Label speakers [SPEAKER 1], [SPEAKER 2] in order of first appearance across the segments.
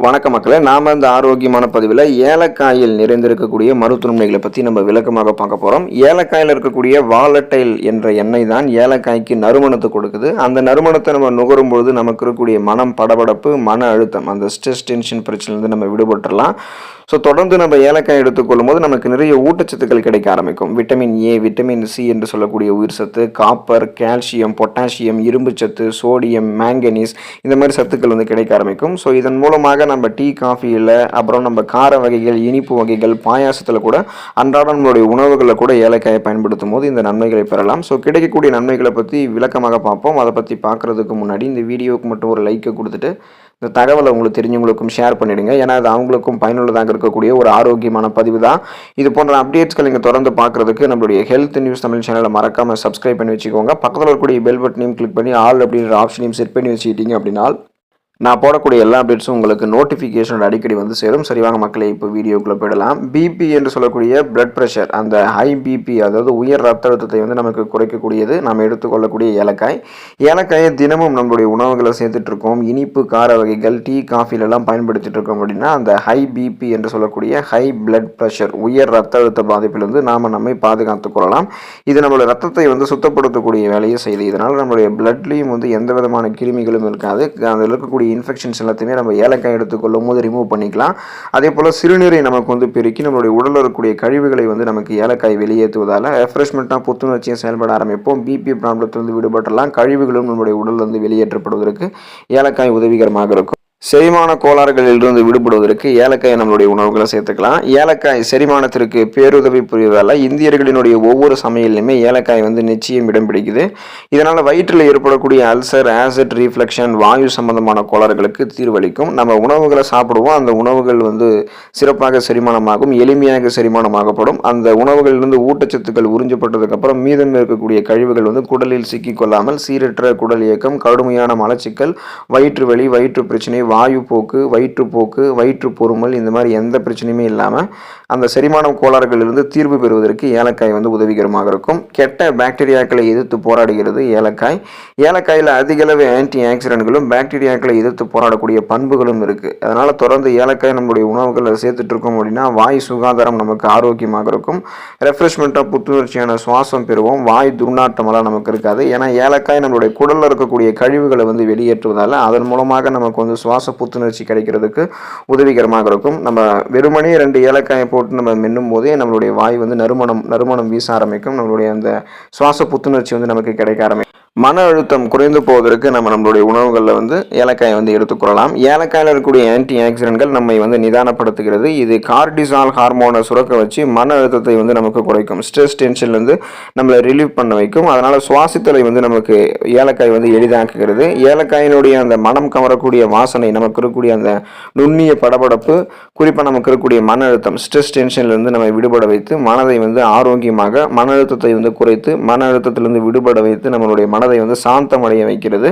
[SPEAKER 1] வணக்க மக்களே நாம இந்த ஆரோக்கியமான பதிவில் ஏலக்காயில் நிறைந்திருக்கக்கூடிய மருத்துவமனைகளை பற்றி நம்ம விளக்கமாக பார்க்க போகிறோம் ஏலக்காயில் இருக்கக்கூடிய வாலட்டைல் என்ற எண்ணெய் தான் ஏலக்காய்க்கு நறுமணத்தை கொடுக்குது. அந்த நறுமணத்தை நம்ம நுகரும் பொழுது நமக்கு இருக்கக்கூடிய மனம் படபடப்பு மன அழுத்தம் அந்த ஸ்ட்ரெஸ் டென்ஷன் பிரச்சனையிலேருந்து நம்ம விடுபட்டுடலாம் ஸோ தொடர்ந்து நம்ம ஏலக்காய் எடுத்துக்கொள்ளும் போது நமக்கு நிறைய ஊட்டச்சத்துக்கள் கிடைக்க ஆரம்பிக்கும். விட்டமின் ஏ விட்டமின் சி என்று சொல்லக்கூடிய உயிர் சத்து காப்பர் கால்சியம் பொட்டாசியம் இரும்பு சத்து சோடியம் மேங்கனீஸ் இந்த மாதிரி சத்துக்கள் வந்து கிடைக்க ஆரம்பிக்கும். ஸோ இதன் மூலமாக நம்ம டீ காஃபியில் அப்புறம் நம்ம கார வகைகள் இனிப்பு வகைகள் பாயாசத்தில் கூட அன்றாடம் நம்மளுடைய உணவுகளில் கூட ஏலக்காயை பயன்படுத்தும் போது இந்த நன்மைகளை பெறலாம். ஸோ கிடைக்கக்கூடிய நன்மைகளை பற்றி விளக்கமாக பார்ப்போம். அதை பற்றி பார்க்குறதுக்கு முன்னாடி இந்த வீடியோவுக்கு மட்டும் ஒரு லைக்கை கொடுத்துட்டு இந்த தகவலை உங்களுக்கு தெரிஞ்சவங்களுக்கும் ஷேர் பண்ணிவிடுங்க ஏன்னா அது அவங்களுக்கும் பயனுள்ளதாக இருக்கக்கூடிய ஒரு ஆரோக்கியமான பதிவு தான் இது போன்ற அப்டேட்ஸ்கள் நீங்கள் தொடர்ந்து பார்க்குறதுக்கு நம்மளுடைய ஹெல்த் நியூஸ் தமிழ் சேனலை மறக்காமல் சப்ஸ்கிரைப் பண்ணி வச்சுக்கோங்க. பக்கத்தில் இருக்கக்கூடிய பெல் பட்டனையும் கிளிக் பண்ணி ஆல் அப்படின்ற ஆப்ஷனையும் செட் பண்ணி வச்சுக்கிட்டீங்க அப்படின்னா நான் போடக்கூடிய எல்லா அப்டேட்ஸும் உங்களுக்கு நோட்டிஃபிகேஷன் அடிக்கடி வந்து சேரும். சரிவாங்க மக்களை இப்போ வீடியோக்குள்ளே போயிடலாம். பிபி என்று சொல்லக்கூடிய பிளட் ப்ரெஷர் அந்த ஹை பிபி அதாவது உயர் ரத்த அழுத்தத்தை வந்து நமக்கு குறைக்கக்கூடியது. நம்ம எடுத்துக்கொள்ளக்கூடிய ஏலக்காய். ஏலக்காயை தினமும் நம்மளுடைய உணவுகளை சேர்த்துட்டு இருக்கோம் இனிப்பு கார வகைகள் டீ காஃபிலெல்லாம் பயன்படுத்திட்டு இருக்கோம் அப்படின்னா அந்த ஹை பிபி என்று சொல்லக்கூடிய ஹை பிளட் ப்ரெஷர் உயர் ரத்த அழுத்த பாதிப்பிலிருந்து நாம் நம்மை பாதுகாத்துக் கொள்ளலாம். இது நம்மளோட ரத்தத்தை வந்து சுத்தப்படுத்தக்கூடிய வேலையை செய்யுது இதனால் நம்மளுடைய பிளட்லேயும் வந்து எந்த விதமான கிருமிகளும் இருக்காது. அதில் இருக்கக்கூடிய இன்ஃபெக்ஷன்ஸ் எல்லாத்தையுமே நம்ம ஏலக்காய் எடுத்துக்கொள்ளும் போது ரிமூவ் பண்ணிக்கலாம். அதே போல் சிறுநீரை நமக்கு வந்து பெருக்கி நம்மளுடைய உடலில் இருக்கக்கூடிய கழிவுகளை வந்து நமக்கு ஏலக்காய் வெளியேற்றுவதால் ரெஃப்ரெஷ்மெண்ட்டாக புத்துணர்ச்சியும் செயல்பட ஆரம்பிப்போம். பிபி ப்ராப்ளத்திலிருந்து விடுபட்டலாம் கழிவுகளும் நம்மளுடைய உடலில் வந்து வெளியேற்றப்படுவதற்கு ஏலக்காய் உதவிகரமாக இருக்கும். செரிமான கோளாறுகளிலிருந்து விடுபடுவதற்கு ஏலக்காய் நம்மளுடைய உணவுகளை சேர்த்துக்கலாம். ஏலக்காய் செரிமானத்திற்கு பேருதவி புரிவதால் இந்தியர்களினுடைய ஒவ்வொரு சமையல்லையுமே ஏலக்காய் வந்து நிச்சயம் இடம் பிடிக்குது. இதனால் வயிற்றில் ஏற்படக்கூடிய அல்சர் ஆசிட் ரீஃப்ளெக்ஷன் வாயு சம்பந்தமான கோளாறுகளுக்கு தீர்வளிக்கும். நம்ம உணவுகளை சாப்பிடுவோம். அந்த உணவுகள் வந்து சிறப்பாக செரிமானமாகும் எளிமையாக செரிமானமாகப்படும். அந்த உணவுகளிலிருந்து ஊட்டச்சத்துக்கள் உறிஞ்சப்பட்டதுக்கப்புறம் மீதம் இருக்கக்கூடிய கழிவுகள் வந்து குடலில் சிக்கிக்கொள்ளாமல் சீரற்ற குடல் இயக்கம் கடுமையான மலச்சிக்கல் வயிற்று வலி வயிற்று பிரச்சனை வாயு போக்கு வயிற்றுப்போக்கு வயிற்று பொறுமல் இந்த மாதிரி எந்த பிரச்சனையுமே இல்லாமல் அந்த செரிமானம் கோளாறுகளிலிருந்து தீர்வு பெறுவதற்கு ஏலக்காய் வந்து உதவிகரமாக இருக்கும். கெட்ட பாக்டீரியாக்களை எதிர்த்து போராடுகிறது ஏலக்காய். ஏலக்காயில் அதிகளவு ஆன்டி ஆக்சிடென்ட்களும் பாக்டீரியாக்களை எதிர்த்து போராடக்கூடிய பண்புகளும் இருக்குது அதனால் தொடர்ந்து ஏலக்காய் நம்மளுடைய உணவுகளை சேர்த்துட்டு இருக்கோம் அப்படின்னா வாய் சுகாதாரம் நமக்கு ஆரோக்கியமாக இருக்கும். ரெஃப்ரெஷ்மெண்ட்டாக புத்துணர்ச்சியான சுவாசம் பெறுவோம். வாய் துர்நாற்றமெல்லாம் நமக்கு இருக்காது. ஏன்னா ஏலக்காய் நம்மளுடைய குடலில் இருக்கக்கூடிய கழிவுகளை வந்து வெளியேற்றுவதால் அதன் மூலமாக நமக்கு வந்து சுவாச புத்துணர்ச்சி கிடைக்கிறதுக்கு உதவிகரமாக இருக்கும். நம்ம வெறுமனே ரெண்டு ஏலக்காயை போட்டு நம்ம மென்னும் போதே நம்மளுடைய வாய் வந்து நறுமணம் நறுமணம் வீச ஆரம்பிக்கும். நம்மளுடைய அந்த சுவாச புத்துணர்ச்சி வந்து நமக்கு கிடைக்க ஆரம்பிக்கும். மன அழுத்தம் குறைந்து போவதற்கு நம்ம நம்மளுடைய உணவுகளில் வந்து ஏலக்காயை வந்து எடுத்துக்கொள்ளலாம் ஏலக்காயில் இருக்கக்கூடிய ஆன்டி ஆக்சிடென்ட்கள் நம்மை வந்து நிதானப்படுத்துகிறது. இது கார்டிசால் ஹார்மோனை சுரக்க வச்சு மன அழுத்தத்தை வந்து நமக்கு குறைக்கும். ஸ்ட்ரெஸ் டென்ஷன்லேருந்து நம்மளை ரிலீவ் பண்ண வைக்கும். அதனால் சுவாசித்தலை வந்து நமக்கு ஏலக்காய் வந்து எளிதாக்குகிறது. ஏலக்காயினுடைய அந்த மனம் கவரக்கூடிய வாசனை நமக்கு இருக்கக்கூடிய அந்த நுண்ணிய படபடப்பு குறிப்பாக நமக்கு இருக்கக்கூடிய மன அழுத்தம் ஸ்ட்ரெஸ் டென்ஷன்லேருந்து நம்மை விடுபட வைத்து மனதை வந்து ஆரோக்கியமாக மன அழுத்தத்தை வந்து குறைத்து மன அழுத்தத்திலிருந்து விடுபட வைத்து நம்மளுடைய மனதை வந்து சாந்தமடைய வைக்கிறது.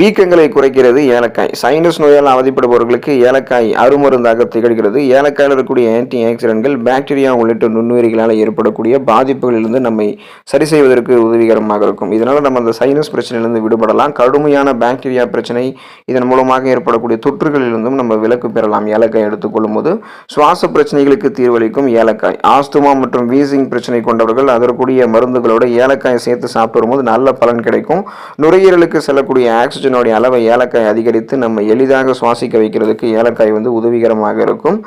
[SPEAKER 1] வீக்கங்களை குறைக்கிறது. ஏலக்காய். சைனஸ் நோயால் அவதிப்படுபவர்களுக்கு ஏலக்காய் அருமருந்தாக திகழ்கிறது. ஏலக்காயில் இருக்கக்கூடிய ஆன்டி ஆக்சிடென்ட்கள் பாக்டீரியா உள்ளிட்ட நுண்ணுயிரிகளால் ஏற்படக்கூடிய பாதிப்புகளிலிருந்து நம்மை சரி செய்வதற்கு உதவிகரமாக இருக்கும். இதனால் நம்ம அந்த சைனஸ் பிரச்சனையிலிருந்து விடுபடலாம். கடுமையான பாக்டீரியா பிரச்சனை இதன் மூலமாக ஏற்படக்கூடிய தொற்றுகளிலிருந்தும் நம்ம விலக்கு பெறலாம். ஏலக்காய் எடுத்துக்கொள்ளும் போது சுவாச பிரச்சனைகளுக்கு தீர்வளிக்கும் ஏலக்காய். ஆஸ்துமா மற்றும் வீசிங் பிரச்சனை கொண்டவர்கள் அதற்குரிய மருந்துகளோட ஏலக்காயை சேர்த்து சாப்பிடும் போது நல்ல பலன் கிடைக்கும். நுரையீரலுக்கு செல்லக்கூடிய ஆக்சிஜனுடைய அளவை ஏலக்காய் அதிகரித்து நம்ம எளிதாக சுவாசிக்க வைக்கிறதுக்கு ஏலக்காய் வந்து உதவிகரமாக இருக்கும்.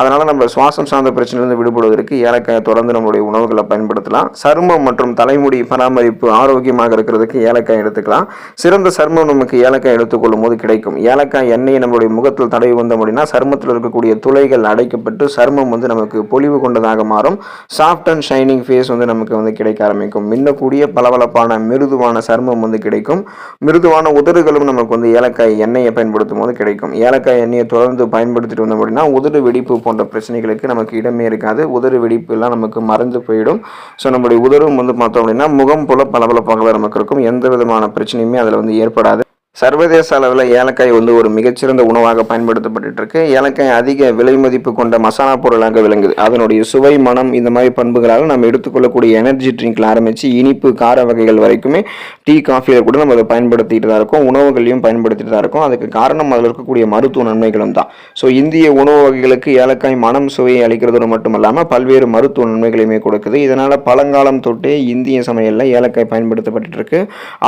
[SPEAKER 1] அதனால் நம்ம சுவாசம் சார்ந்த பிரச்சனையிலிருந்து விடுபடுவதற்கு ஏலக்காயை தொடர்ந்து நம்மளுடைய உணவுகளை பயன்படுத்தலாம். சருமம் மற்றும் தலைமுடி பராமரிப்பு ஆரோக்கியமாக இருக்கிறதுக்கு ஏலக்காய் எடுத்துக்கலாம். சிறந்த சருமம் நமக்கு ஏலக்காய் எடுத்துக்கொள்ளும் போது கிடைக்கும். ஏலக்காய் எண்ணெயை நம்மளுடைய முகத்தில் தடவி வந்தோம் அப்படின்னா சருமத்தில் இருக்கக்கூடிய துளைகள் அடைக்கப்பட்டு சருமம் வந்து நமக்கு பொலிவு கொண்டதாக மாறும். சாஃப்ட் அண்ட் ஷைனிங் ஃபேஸ் வந்து நமக்கு வந்து கிடைக்க ஆரம்பிக்கும். மின்னக்கூடிய பளபளப்பான மிருதுவான சருமம் வந்து கிடைக்கும். மிருதுவான உதடுகளும் நமக்கு வந்து ஏலக்காய் எண்ணெயை பயன்படுத்தும் போது கிடைக்கும். ஏலக்காய் எண்ணெயை தொடர்ந்து பயன்படுத்திட்டு வந்தோம் அப்படின்னா உதடு வெடிப்பு போன்ற பிரச்சனைகளுக்கு நமக்கு இடமே இருக்காது. உதறு வெடிப்பு எல்லாம் நமக்கு மறந்து போயிடும். ஸோ நம்மளுடைய உதறும் வந்து பார்த்தோம் அப்படின்னா முகம் போல பளபளப்பாக நமக்கு இருக்கும். எந்த விதமான பிரச்சனையுமே அதில் வந்து ஏற்படாது. சர்வதேச அளவில் ஏலக்காய் வந்து ஒரு மிகச்சிறந்த உணவாக பயன்படுத்தப்பட்டு இருக்கு ஏலக்காய் அதிக விலை மதிப்பு கொண்ட மசாலா பொருளாக விளங்குது. அதனுடைய சுவை மனம் இந்த மாதிரி பண்புகளால் நம்ம எடுத்துக்கொள்ளக்கூடிய எனர்ஜி ட்ரிங்க்ல ஆரம்பித்து இனிப்பு கார வகைகள் வரைக்குமே டீ காஃபியில் கூட நம்ம அதை பயன்படுத்திட்டு தான் இருக்கோம். உணவுகளையும் பயன்படுத்திட்டு தான் இருக்கோம். அதுக்கு காரணம் அதில் இருக்கக்கூடிய மருத்துவ நன்மைகளும் தான். ஸோ இந்திய உணவு வகைகளுக்கு ஏலக்காய் மனம் சுவையை அளிக்கிறதோடு மட்டும் இல்லாமல் பல்வேறு மருத்துவ நன்மைகளையுமே கொடுக்குது. இதனால் பழங்காலம் தொட்டே இந்திய சமையலில் ஏலக்காய் பயன்படுத்தப்பட்டு இருக்கு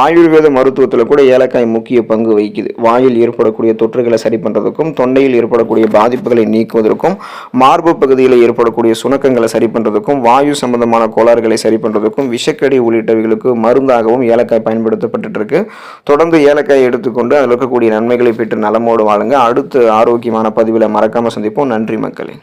[SPEAKER 1] ஆயுர்வேத மருத்துவத்தில் கூட ஏலக்காய் முக்கிய முக்கிய பங்கு வகிக்குது. வாயில் ஏற்படக்கூடிய தொற்றுகளை சரி பண்ணுறதுக்கும் தொண்டையில் ஏற்படக்கூடிய பாதிப்புகளை நீக்குவதற்கும் மார்பு பகுதியில் ஏற்படக்கூடிய சுணக்கங்களை சரி பண்ணுறதுக்கும் வாயு சம்பந்தமான கோளாறுகளை சரி பண்ணுறதுக்கும் விஷக்கடி உள்ளிட்டவைகளுக்கு மருந்தாகவும் ஏலக்காய் பயன்படுத்தப்பட்டு இருக்கு தொடர்ந்து ஏலக்காய் எடுத்துக்கொண்டு அதில் இருக்கக்கூடிய நன்மைகளை பெற்று நலமோடு வாழுங்க. அடுத்த ஆரோக்கியமான பதிவில் மறக்காமல் சந்திப்போம். நன்றி மக்களே.